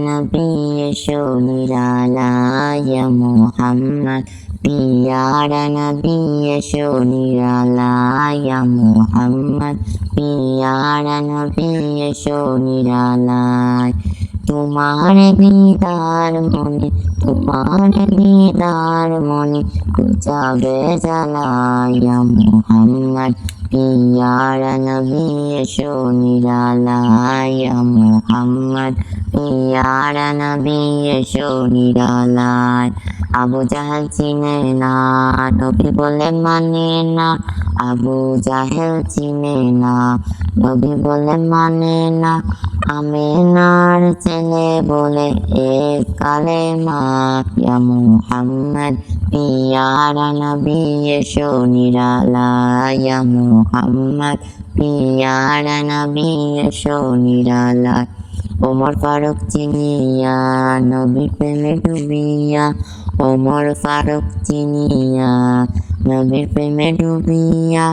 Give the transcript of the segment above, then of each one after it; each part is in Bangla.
نبي شونيرالا محمد পিয়ারা নবী শোনিরালা মোহাম্মদ পিয়ারা নবী শোনিরালায় তোমার দিদার মনে তোমার দিদার মনে যাবে জ্বালায়া মোহাম্মদ পিয়ারা নবী শোনিরালায়া মোহাম্মদ পিয়ারা নবী শোনিরালায় আবু জাহেল চিনে না নবী বলে মানে না আবু জাহেল চিনে না নবী বলে মানে না আমিনার ছেলে বলে, এ কালে মা মুহাম্মদ, পিয়ারা নবী এসো নিরালা ইয়া মুহাম্মদ, পিয়ারা নবী এসো নিরালা ওমর ফারুক চিনিয়া, নবী প্রেমে ডুবিয়া, ওমর ফারুক চিনিয়া, নবীর প্রেমে ডুবিয়া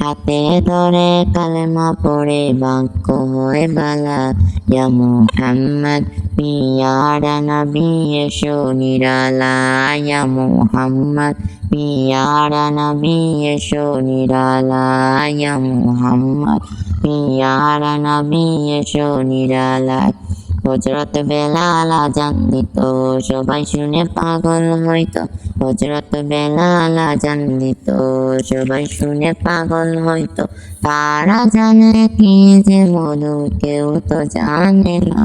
হাতে ধরে কালেমা পড়ে বাক্য হয়ে বালা। ইয়া মুহাম্মদ, পিয়ারা নবী, এসো নিরালা। ইয়া মুহাম্মদ, পিয়ারা নবী, এসো নিরালা। ইয়া মুহাম্মদ, পিয়ারা নবী, এসো নিরালা। হজরত বেলাল আজান দিত। সবাই শুনে পাগল হইতো। হজরত বেলাল আজান দিত। সবাই শুনে পাগল হইতো। তারা জানে কি যে মধু, কেউ তো জানে না।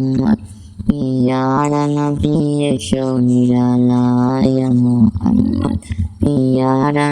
পিয়ারা নবী এসো নিরালায়া মুহাম্মদ পিয়ারা